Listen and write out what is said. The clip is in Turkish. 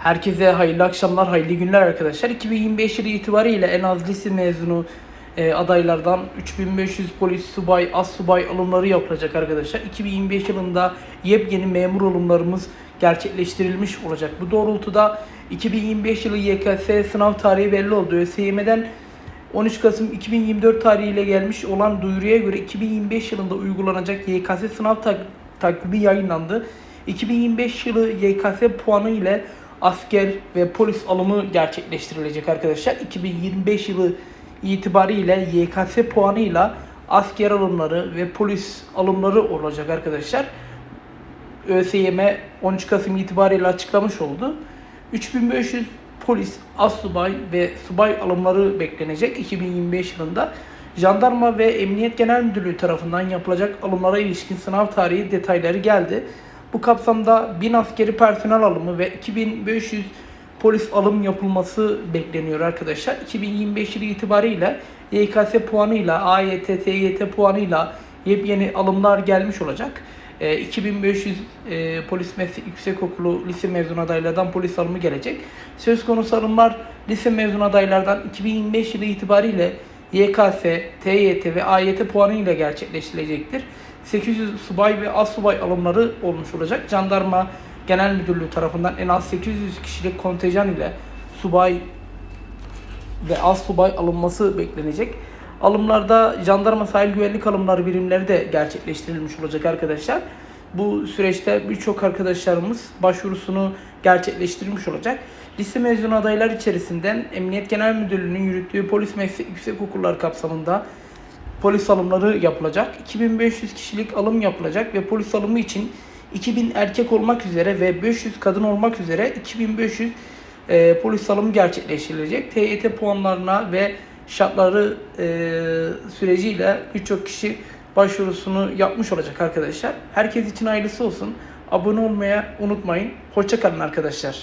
Herkese hayırlı akşamlar, hayırlı günler arkadaşlar. 2025 yılı itibariyle en az lise mezunu e, adaylardan 3500 polis, subay, as subay alımları yapılacak arkadaşlar. 2025 yılında yepyeni memur alımlarımız gerçekleştirilmiş olacak. Bu doğrultuda 2025 yılı YKS sınav tarihi belli oldu. ÖSYM'den 13 Kasım 2024 tarihiyle gelmiş olan duyuruya göre 2025 yılında uygulanacak YKS sınav tak- takvimi yayınlandı. 2025 yılı YKS puanı ile asker ve polis alımı gerçekleştirilecek arkadaşlar. 2025 yılı itibariyle YKS puanıyla asker alımları ve polis alımları olacak arkadaşlar. ÖSYM 13 Kasım itibariyle açıklamış oldu. 3500 polis, assubay ve subay alımları beklenecek 2025 yılında. Jandarma ve Emniyet Genel Müdürlüğü tarafından yapılacak alımlara ilişkin sınav tarihi detayları geldi. Bu kapsamda 1000 askeri personel alımı ve 2500 polis alım yapılması bekleniyor arkadaşlar. 2025 yılı itibariyle YKS puanıyla, AYT, TYT puanıyla yepyeni alımlar gelmiş olacak. E, 2500 e, polis meslek yüksekokulu lise mezun adaylardan polis alımı gelecek. Söz konusu alımlar lise mezun adaylardan 2025 yılı itibariyle YKS, TYT ve AYT puanıyla gerçekleştirilecektir. 800 subay ve az subay alımları olmuş olacak. Jandarma Genel Müdürlüğü tarafından en az 800 kişilik kontenjan ile subay ve az subay alınması beklenecek. Alımlarda jandarma sahil güvenlik alımları birimleri de gerçekleştirilmiş olacak arkadaşlar. Bu süreçte birçok arkadaşlarımız başvurusunu gerçekleştirmiş olacak. Lise mezunu adaylar içerisinden Emniyet Genel Müdürlüğü'nün yürüttüğü polis meslek yüksek okullar kapsamında polis alımları yapılacak. 2500 kişilik alım yapılacak ve polis alımı için 2000 erkek olmak üzere ve 500 kadın olmak üzere 2500 e, polis alımı gerçekleştirilecek. TYT puanlarına ve şartları e, süreciyle birçok kişi başvurusunu yapmış olacak arkadaşlar. Herkes için hayırlısı olsun. Abone olmaya unutmayın. Hoşçakalın arkadaşlar.